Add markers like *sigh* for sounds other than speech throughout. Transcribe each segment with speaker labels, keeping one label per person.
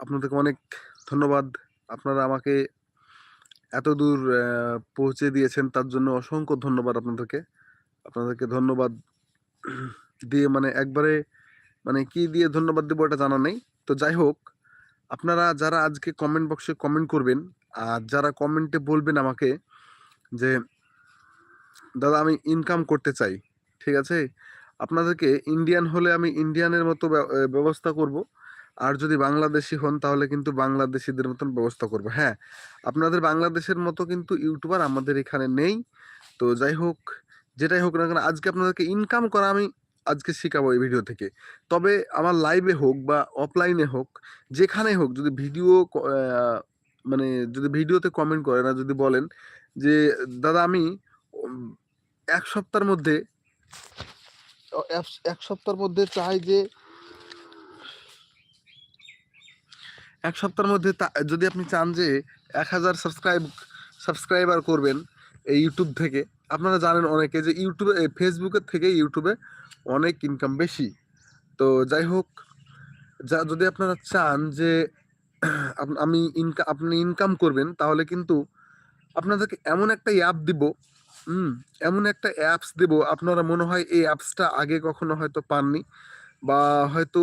Speaker 1: আপনাদেরকে অনেক ধন্যবাদ। আপনারা আমাকে এত দূর পৌঁছে দিয়েছেন তার জন্য অসংখ্য ধন্যবাদ আপনাদেরকে। আপনাদেরকে ধন্যবাদ দিয়ে মানে একবারে মানে কি দিয়ে ধন্যবাদ দেবো এটা জানা নেই। তো যাই হোক, আপনারা যারা আজকে কমেন্ট বক্সে কমেন্ট করবেন, আর যারা কমেন্টে বলবেন আমাকে যে, দাদা, আমি ইনকাম করতে চাই। ঠিক আছে? আপনাদেরকে ইন্ডিয়ান হলে আমি ইন্ডিয়ানের মতো ব্যবস্থা করব। আর যদি বাংলাদেশি হন, তাহলে কিন্তু বাংলাদেশিদের মতন ব্যবস্থা করব। হ্যাঁ আপনাদের বাংলাদেশের মতো কিন্তু ইউটিউবার আমাদের এখানে নেই। তো যাই হোক, যেটাই হোক না কেন, আজকে আপনাদেরকে ইনকাম করা আমি আজকে শেখাবো এই ভিডিও থেকে। তবে আমার লাইভে হোক বা অফলাইনে হোক, যেখানে হোক, যদি ভিডিও মানে যদি ভিডিওতে কমেন্ট করেন আর যদি বলেন যে, দাদা, আমি এক সপ্তাহের মধ্যে এক- এক সপ্তাহের মধ্যে চাই যে এক সপ্তাহের মধ্যে যদি আপনি চান যে এক হাজার সাবস্ক্রাইব সাবস্ক্রাইবার করবেন এই ইউটিউব থেকে, আপনারা জানেন অনেকে যে ইউটিউবে ফেসবুকের থেকে ইউটিউবে অনেক ইনকাম বেশি। তো যাই হোক, যা, যদি আপনারা চান যে *clears throat* আমি ইনকাম আপনি ইনকাম করবেন, তাহলে কিন্তু আপনাদেরকে এমন একটা অ্যাপ দিব, হুম, এমন একটা অ্যাপস দেব, আপনারা মনে হয় এই অ্যাপসটা আগে কখনো হয়তো পাননি, বা হয়তো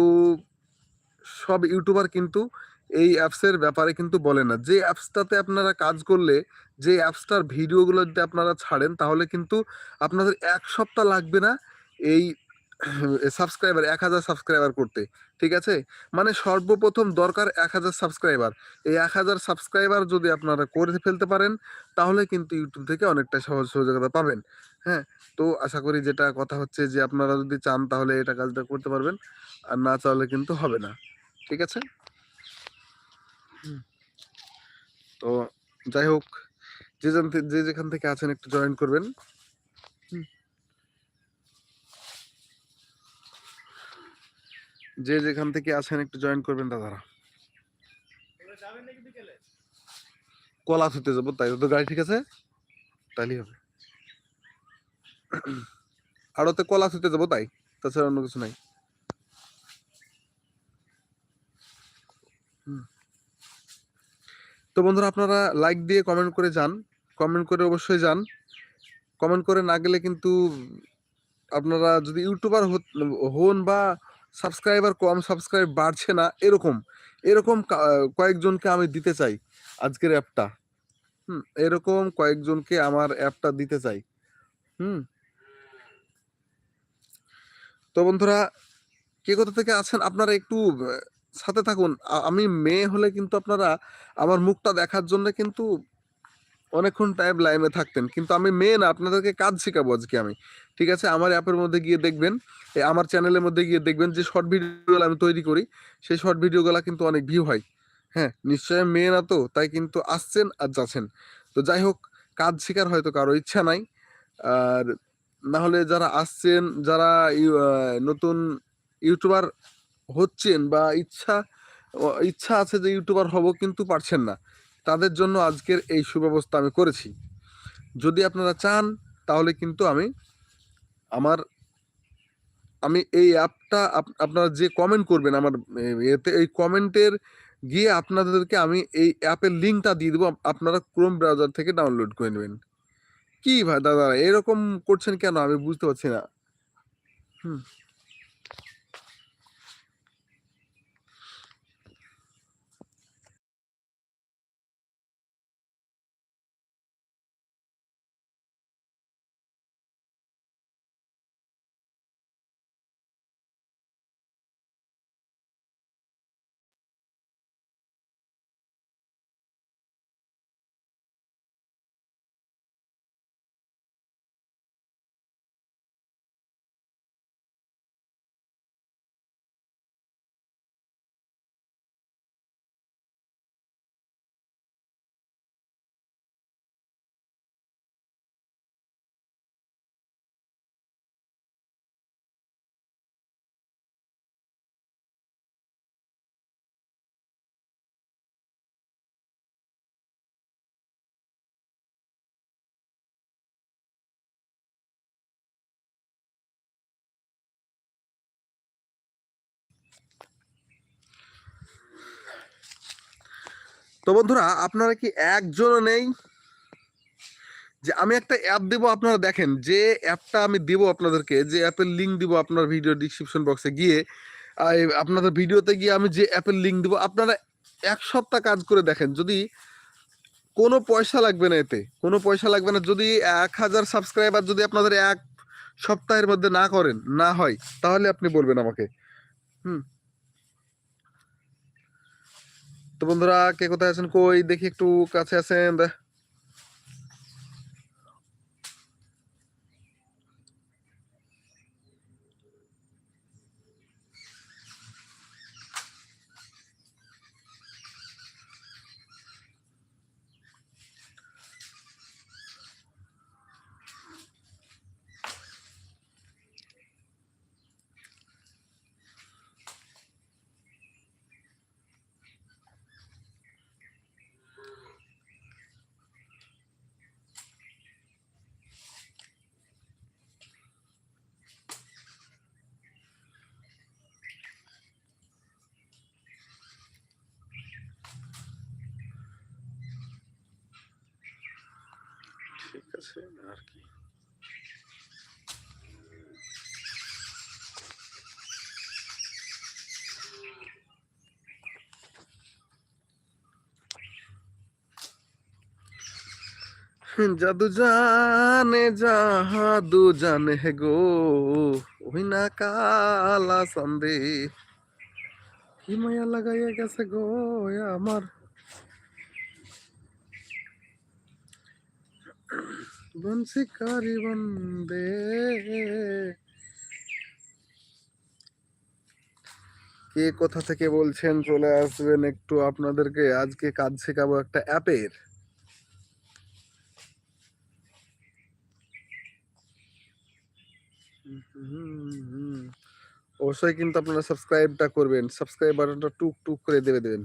Speaker 1: সব ইউটিউবার কিন্তু এই অ্যাপসের ব্যাপারে কিন্তু বলে না। যে অ্যাপসটাতে আপনারা কাজ করলে, যে অ্যাপসটার ভিডিওগুলো যদি আপনারা ছাড়েন, তাহলে কিন্তু আপনাদের এক সপ্তাহ লাগবে না এই সাবস্ক্রাইবার এক হাজার সাবস্ক্রাইবার করতে। ঠিক আছে? মানে সর্বপ্রথম দরকার এক হাজার সাবস্ক্রাইবার এই এক হাজার সাবস্ক্রাইবার যদি আপনারা করে ফেলতে পারেন, তাহলে কিন্তু ইউটিউব থেকে অনেকটা সহজ সহযোগিতা পাবেন। হ্যাঁ? তো আশা করি যেটা কথা হচ্ছে যে আপনারা যদি চান, তাহলে এটা কাজটা করতে পারবেন। আর না চাইলে কিন্তু হবে না। ঠিক আছে হুম। তো যাই হোক, যে যে যেখান থেকে আছেন একটু জয়েন করবেন। যে যেখান থেকে আছেন একটু জয়েন করবেন দাদারা। কলা ছুতে যাব, তাই তো গাড়ি ঠিক আছে? তাইলেই হবে। আড়তে কলা ছুতে যাব তাই, তাছাড়া অন্য কিছু নাই। তো বন্ধুরা আপনারা লাইক দিয়ে কমেন্ট করে যান। কমেন্ট করে অবশ্যই যান। কমেন্ট করে না গেলে কিন্তু আপনারা যদি ইউটিউবার হন বা সাবস্ক্রাইবার কম সাবস্ক্রাইব বাড়ছে না, এরকম। এরকম কয়েকজনকে আমি দিতে চাই আজকের অ্যাপটা হুম, এরকম কয়েকজনকে আমার অ্যাপটা দিতে চাই। হুম। তো বন্ধুরা, কে কোথা থেকে আছেন? আপনারা একটু সাথে থাকুন। আমি মেয়ে হলে কিন্তু আপনারা আমার মুখটা দেখার জন্য কিন্তু অনেকক্ষণ টাইম লাইনে থাকতেন। কিন্তু আমি মেয়ে না, আপনাদেরকে কাজ শেখাবো আজকে আমি। ঠিক আছে? আমার অ্যাপের মধ্যে গিয়ে দেখবেন আমার চ্যানেলের মধ্যে গিয়ে দেখবেন যে শর্ট ভিডিওগুলো আমি তৈরি করি, সেই শর্ট ভিডিওগুলো কিন্তু অনেক ভিউ হয়। হ্যাঁ নিশ্চয় মেয়ে না তো, তাই কিন্তু আসছেন আর যাচ্ছেন। তো যাই হোক, কাজ শেখার হয়তো কারও ইচ্ছা নাই। আর না হলে যারা আসছেন, যারা নতুন ইউটিউবার হচ্ছেন বা ইচ্ছা ইচ্ছা আছে যে ইউটিউবার হব কিন্তু পারছেন না। তাদের জন্য আজকের এই সুব্যবস্থা আমি করেছি। যদি আপনারা চান, তাহলে কিন্তু আমি, আমার, আমি এই অ্যাপটা আপনারা যে কমেন্ট করবেন আমার এতে, এই কমেন্টের গিয়ে আপনাদেরকে আমি এই অ্যাপের লিঙ্কটা দিয়ে দেবো। আপনারা ক্রোম ব্রাউজার থেকে ডাউনলোড করে নেবেন। কি ভাই, দাদা, এরকম করছেন কেন? আমি বুঝতে পারছি না। হুম। তো বন্ধুরা, আপনারা কি একজনও নেই? যে আমি একটা অ্যাপ দেবো, আপনারা দেখেন, যে অ্যাপটা আমি দেবো আপনাদেরকে, যে অ্যাপের লিঙ্ক দিব আপনার ভিডিও ডিসক্রিপশন বক্সে গিয়ে আপনাদের ভিডিওতে গিয়ে আমি যে অ্যাপের লিঙ্ক দিব, আপনারা এক সপ্তাহ কাজ করে দেখেন, যদি কোনো পয়সা লাগবে না এতে, কোনো পয়সা লাগবে না, যদি এক হাজার সাবস্ক্রাইবার যদি আপনাদের এক সপ্তাহের মধ্যে না করেন, না হয়, তাহলে আপনি বলবেন আমাকে। হুম? তো বন্ধুরা কে কোথায় আছেন? কই? দেখি একটু কাছে আছেন। ঠিক আছে আর কি জাদু জানে জাদু জানে হে গো ওই না কালা সন্দে কি মায়া লাগাইয়া গেছে গো আমার বংশীকারী বন্দে। কে কোথা থেকে বলছেন চলে আসবেন একটু আপনাদেরকে। আজকে কাজ শেখাবো একটা অ্যাপের। অবশ্যই কিন্তু আপনারা সাবস্ক্রাইবটা করবেন। সাবস্ক্রাইব বাটনটা টুক টুক করে দেবে দেবেন।